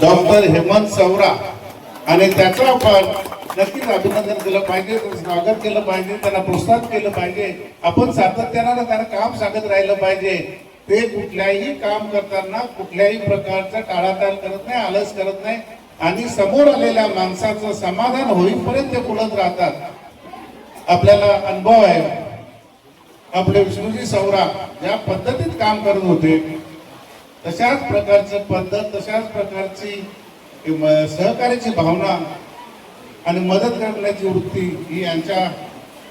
Doctor Hemant Savara. आणि त्याचं आपण नक्कीच अभिनंदन केलं पाहिजे स्वागत केलं पाहिजे त्यांना प्रोत्साहित केलं पाहिजे. आपण सातत्यानं त्यांना काम सांगत राहिलं पाहिजे. ते कुठल्याही काम करताना कुठल्याही प्रकारचा टाळाटाळ करत नाही आलस करत नाही. आणि समोर आलेल्या माणसाचं समाधान होईपर्यंत ते बोलत राहतात. आपल्याला अनुभव आहे. आपले विष्णूजी सौरा ज्या पद्धतीत काम करत होते. तशाच प्रकारचं पद्धत तशाच प्रकारची म, सहकार्याची भावना आणि मदत करण्याची वृत्ती ही यांच्या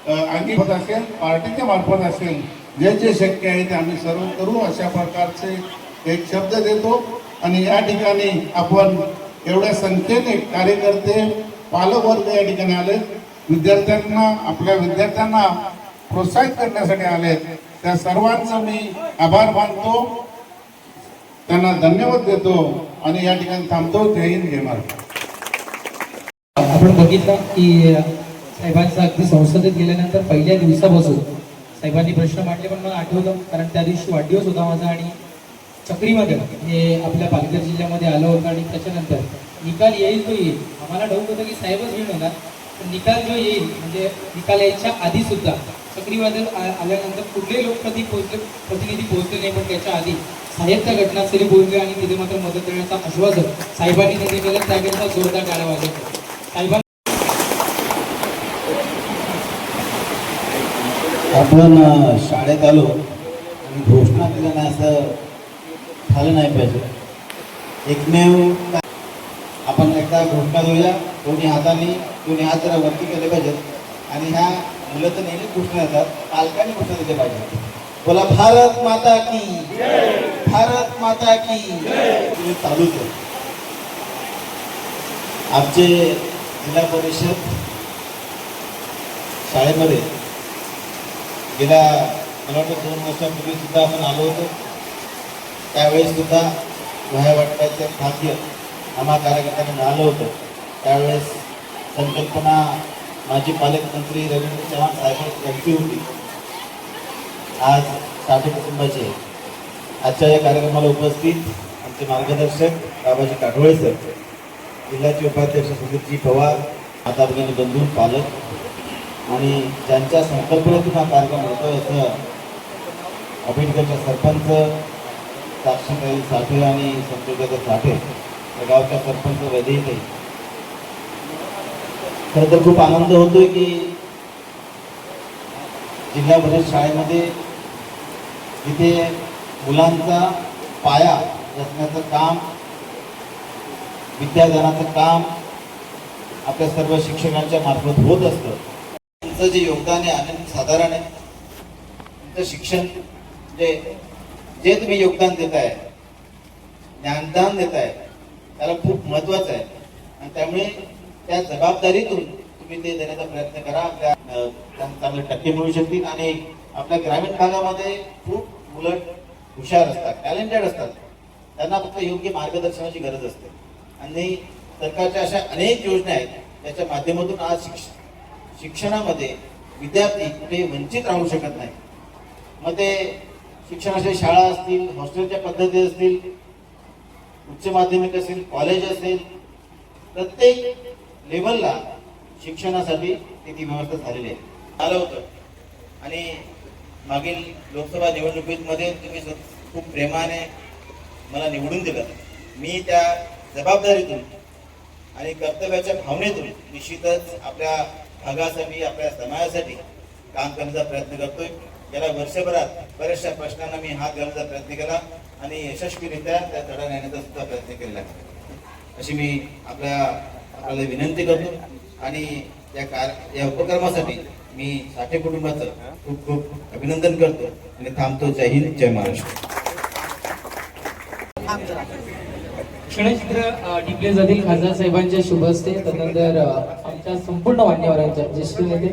अंगी होत असेल पार्टीच्या मार्फत असेल. जे जे शक्य आहे ते आम्ही सर्व करू अशा प्रकारचे एक शब्द देतो. आणि या ठिकाणी आपण एवढ्या संख्येने कार्यकर्ते पालकवर्ग या ठिकाणी आले विद्यार्थ्यांना आपल्या विद्यार्थ्यांना प्रोत्साहित करण्यासाठी आले त्या सर्वांचं मी आभार मानतो. त्यांना धन्यवाद देतो आणि या ठिकाणी थांबतो. जय हिंद जय महाराष्ट्र. आपण बघितलं की साहेबांचा अगदी संसदेत गेल्यानंतर पहिल्या दिवसापासून साहेबांनी प्रश्न मांडले पण मला आठवलं कारण त्या दिवशी वाढदिवस होता माझा आणि चक्रीमध्ये हे आपल्या पालघर जिल्ह्यामध्ये आलं होतं आणि त्याच्यानंतर निकाल येईल तो येईल. आम्हाला डाऊट होतं की साहेबच विन होणार पण निकाल जो येईल म्हणजे निकाल यायच्या आधी सुद्धा चक्रीवादळ आल्यानंतर कुठलेही लोकप्रती पोहोचले प्रतिनिधी पोहोचले नाही पण त्याच्या आधी साहेब त्या घटनास्थळी पोहोचले आणि तिथे मात्र मदत देण्याचा आश्वासन साहेबांनी त्यांनी केलं त्याकरिता जोरदार गाड्या वाजवतो साहेबां आपण शाळेत आलो आणि घोषणा केल्या नाही असं झालं नाही पाहिजे. एकमेव आपण एकदा घोषणा देऊया. कोणी हाताने कोणी हात जरा वरती केले पाहिजेत. आणि ह्या मुलं तर नेहमी कृष्ण येतात पालकांनी कृष्ण दिले पाहिजे. बोला भारत माता की भारत माता की हे चालूच आमचे जिल्हा परिषद शाळेमध्ये गेल्या मला वाटतं दोन वर्षापूर्वी सुद्धा आपण आलो होतो. त्यावेळेस सुद्धा वह्या वाटपाचे भाग्य आम्हा कार्यकर्त्यांना मिळालं होतं. त्यावेळेस संकल्पना माजी पालकमंत्री रवींद्र चव्हाण साहेब यांची होती. आज साठे कुटुंबाचे आजच्या या कार्यक्रमाला उपस्थित आमचे मार्गदर्शक बाबाजी काठोळे सर जिल्ह्याचे उपाध्यक्ष सुधीरजी पवार माता भगिनी बंधू पालक आणि ज्यांच्या संकल्पनेतून हा कार्यक्रम होतो असं अभिनगरच्या सरपंच साक्षीताई साठे आणि संतोषाचे साठे या गावच्या सरपंच वैदेही खरं तर खूप आनंद होतोय की जिल्हा परिषद शाळेमध्ये तिथे मुलांचा पाया रचण्याचं काम विद्यादानाचं काम आपल्या सर्व शिक्षकांच्या मार्फत होत असतं. तुमचं जे योगदान आहे आनंद साधारण आहे तुमचं शिक्षण जे जे तुम्ही योगदान देत आहे ज्ञानदान देत आहे त्याला खूप महत्वाचं आहे. आणि त्यामुळे त्या जबाबदारीतून तुम्ही ते देण्याचा प्रयत्न करा. आपल्या त्यांना चांगले टक्के मिळू शकतील आणि आपल्या ग्रामीण भागामध्ये खूप मुलं हुशार असतात टॅलेंटेड असतात. त्यांना फक्त योग्य मार्गदर्शनाची गरज असते. आणि सरकारच्या अशा अनेक योजना आहेत त्याच्या माध्यमातून आज शिक्ष शिक्षणामध्ये विद्यार्थी कुठे वंचित राहू शकत नाही मग ते शिक्षणाच्या शाळा असतील हॉस्टेलच्या पद्धती असतील उच्च माध्यमिक असेल कॉलेज असेल प्रत्येक लेवलला शिक्षणासाठी ती व्यवस्था झालेली आहे. आलं होतं. आणि मागील लोकसभा निवडणुकीमध्ये तुम्ही खूप प्रेमाने मला निवडून दिलं. मी त्या जबाबदारीतून आणि कर्तव्याच्या भावनेतून निश्चितच आपल्या भागासाठी आपल्या समाजासाठी काम करण्याचा प्रयत्न करतोय. गेल्या वर्षभरात बऱ्याचशा प्रश्नांना मी हात घालण्याचा प्रयत्न केला आणि यशस्वीरित्या त्या तडा नेण्याचा सुद्धा प्रयत्न केलेला अशी मी आपल्या आपल्याला विनंती करतो आणि या कार या उपक्रमासाठी मी साठे कुटुंबाचं खूप खूप अभिनंदन करतो आणि थांबतो. जय हिंद जय महाराष्ट्र. क्षणचित्र डिप्ले टिपले जातील खासदार साहेबांच्या शुभ असते त्यानंतर आमच्या संपूर्ण मान्यवरांच्या ज्येष्ठ नेते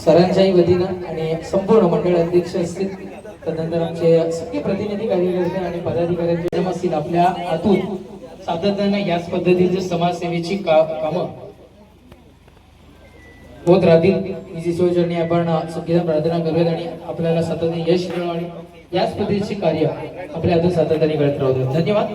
सरांच्याही वतीनं आणि संपूर्ण मंडळ अध्यक्ष असतील तदनंतर आमचे सगळे प्रतिनिधी कार्यकर्ते आणि पदाधिकाऱ्यांचे जम असतील आपल्या हातून सातत्याने याच पद्धतीचे समाजसेवेची का कामं होत राहतील. ही शिवचरणी आपण संगीता प्रार्थना करूयात आणि आपल्याला सातत्याने यश मिळो आणि याच पद्धतीचे कार्य आपल्या हातून सातत्याने करत राहू धन्यवाद.